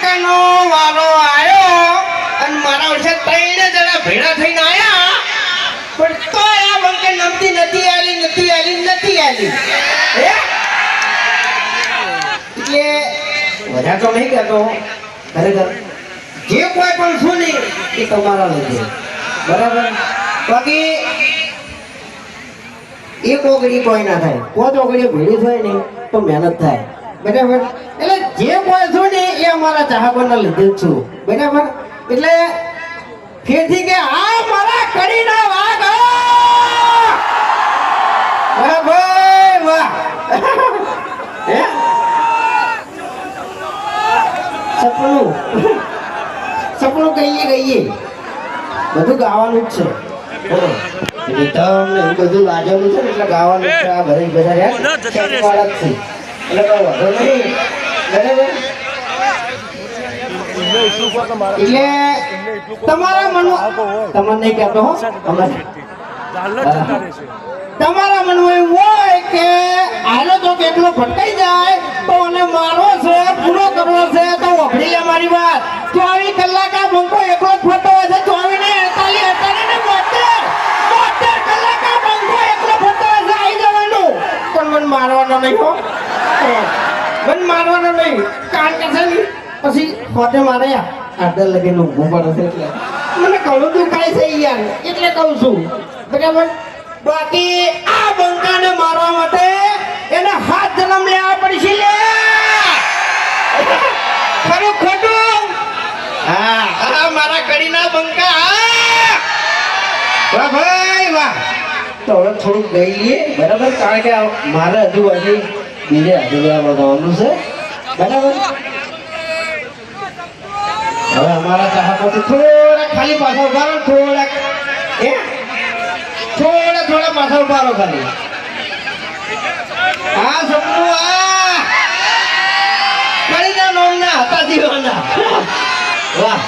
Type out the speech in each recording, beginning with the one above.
બંકાનો વારો આવ્યો અને મારા વર્ષે ત્રણે જણા ભેડા થઈને આયા. પણ તો આ બંકે નમતી નથી આવી નથી આવી નથી આવી એટલે વધારે તો નહીં કહેતો. ખરેખર, જે કોઈ પણ છું ને એ તમારા લીધે. બરાબર? બાકી, એક ઓગળી કોઈ ના થાય. કોઈ ઓગળી ભેડી થાય નહીં, તો મહેનત થાય. બરાબર? એટલે જે છું ને એ અમારા ચાહકોના લીધે જ છું. બરાબર? એટલે ફેરથી કે આ મારા કડીના વાઘ વાહ ભાઈ વાહ. હે? સપનું. સપનું કહીએ કહીએ. બધું ગાવાનું જ છે. બધું લાજવાનું છે એટલે ગાવાનું છે આ બધા બધા રહ્યા? છે. એટલે કોઈ વાંધો નહીં. બરાબર એટલે તમારા મનમાં તમને નહીં કહેતો હો. તમારા મનમાં એવું હોય કે આનો તો કેટલો ફટકાઈ જાય તો મને મારવો છે પૂરો કરવો છે તો વખડી લે મારી વાત. ચોવીસ કલાક આ બંકો એકલો જ ફરતો હોય છે ચોવીસ ને અડતાલીસ અડતાલીસ ને બોતેર બોતેર કલાક આ બંકો એકલો ફરતો હોય છે આવી જવાનું. પણ મને મારવાનો નહીં હો. મને મારવાનો નહીં. કારણ કે છે ને પછી પોતે મારે આદર લગીને ઊભું પડે છે એટલે. મને ઘણું દુખાય છે યાર. એટલે કહું છું. બરાબર? બાકી આ બંકાને મારવા માટે એને હાથ જન્મ લેવા પડશે લે. ખરું ખોટું? હા આ મારા કડીના બંકા. વાહ, ભાઈ, વાહ. તો હવે થોડુંક ગઈ લઈએ. બરાબર? કારણ કે મારે હજુ હજી બીજે હજુ જવાનું છે બરાબર હવે અમારા ચાહકોથી થોડા ખાલી પાછા ઊભા રહો થોડાક હે થોડા થોડા પાછા ઊભા રહો ખાલી આ સપનું આ કડીના નોમના હતા દીવાના વાહ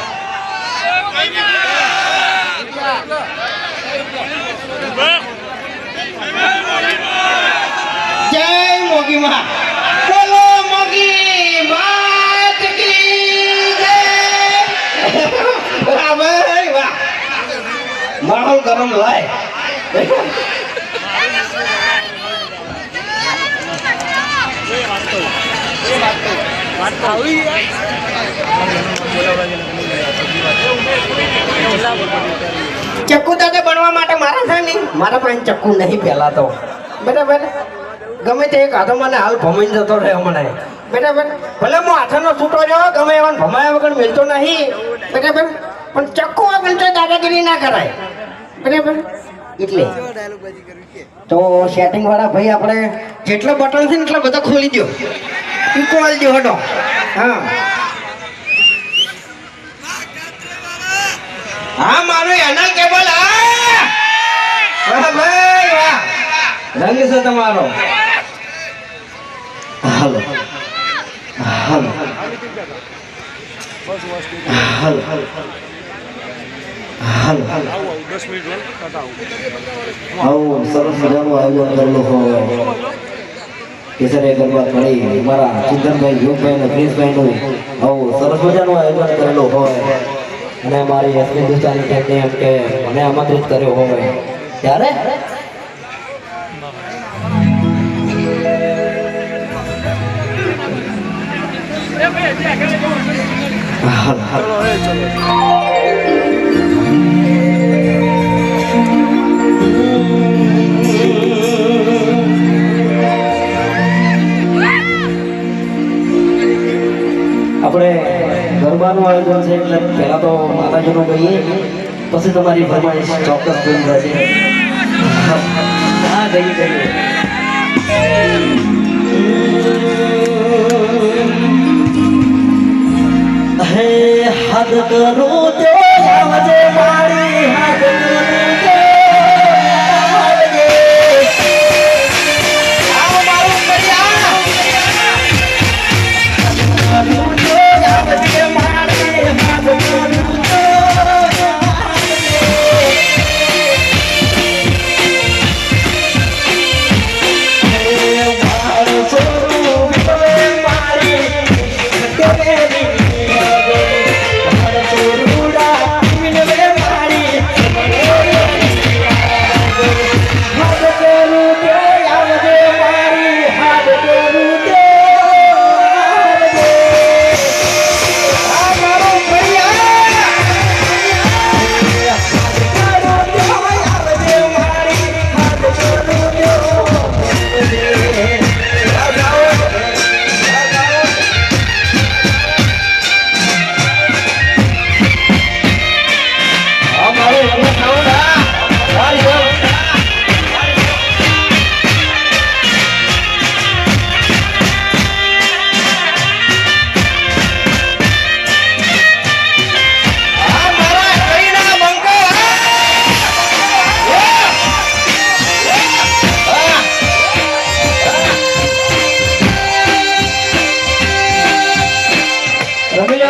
ગરમ લાય. ચક્કુ દાદા બનવા માટે મારા થાય નહીં? મારા પાસે ચક્કુ નહીં પહેલા તો. બરાબર? ગમે તે એક હાથો મને હાલ ભમાઈ જતો રહ્યો મને. બરાબર? ભલે હું હાથનો છૂટો રહ્યો, ગમે એવા ભમાયા વગર મિલતો નહીં. બરાબર? પણ ચક્કુ આ તો દાદાગીરી ના કરાય. બરાબર? એટલે. તો સેટિંગ વાળા ભાઈ આપણે જેટલા બટન છે ને એટલા બધા ખોલી દો કોલ દો હટો. હા. હા, મારું એના કેબલ વાહ ભાઈ, વાહ. રંગ છે તમારો. હાલો હાલો. હાલો. હાલો. આવો સરસ મજાનું આયોજન કરેલું હોય કેસરે ગરબા કરી. મારા ચિંતનભાઈ, યુગભાઈ અને પ્રિન્સભાઈનું આવું સરસ મજાનું આયોજન કરેલું હોય. અને મારી એસ હિન્દુસ્તાની ટીમને કે મને આમંત્રિત કર્યો હોય. ત્યારે? હાલ હાલ ગરબાનું આયોજન છે એટલે પહેલાં તો માતાજીનું કહીએ, પછી તમારી ફરમાઈશ ચોક્કસ પૂરી થશે હા ગઈએ ગઈએ હે હદ કરો તે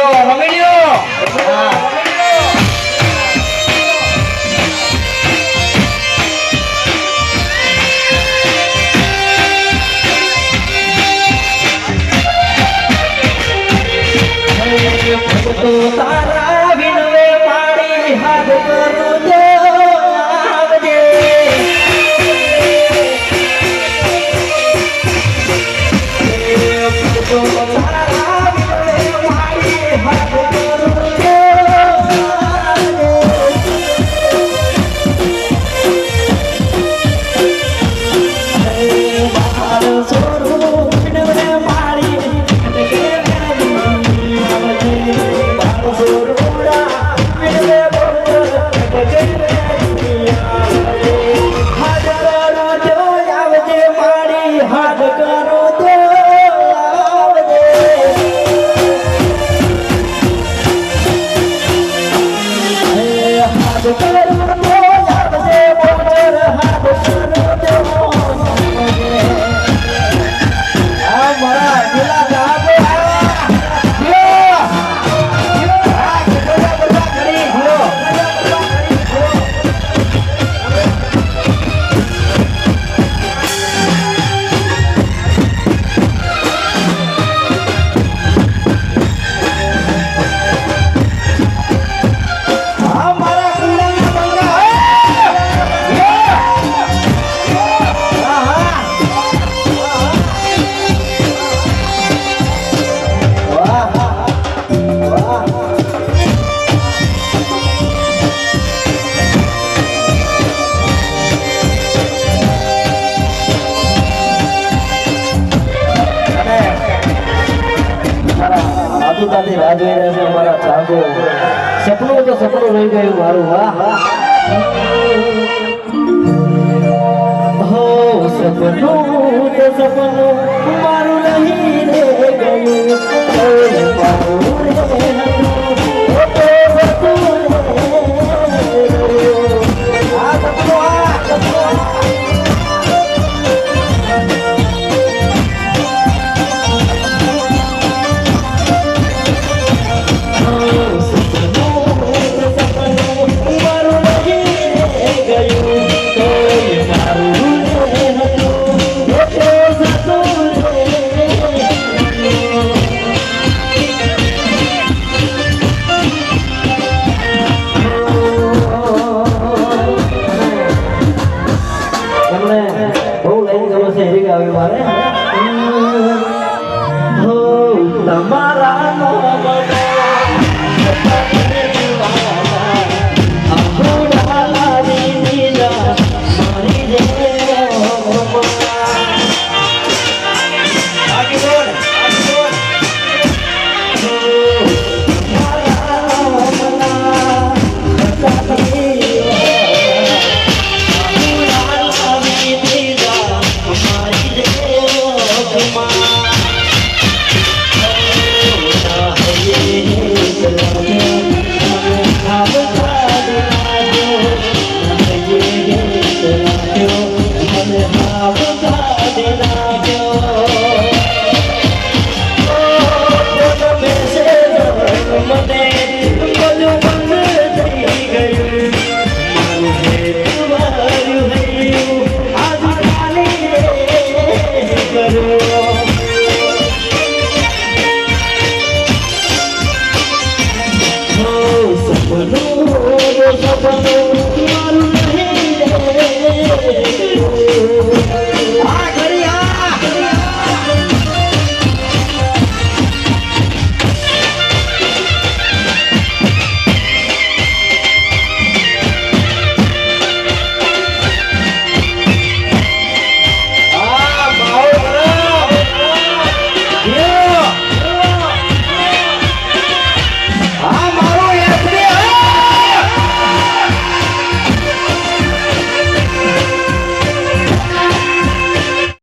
我们น જઈ રહ્યા છે અમારા જાગો સપનું તો સપનું રહી ગયું મારું, વાહ હો, સપનું તો સપનું મારું નહીં રે ગયું. મારું રે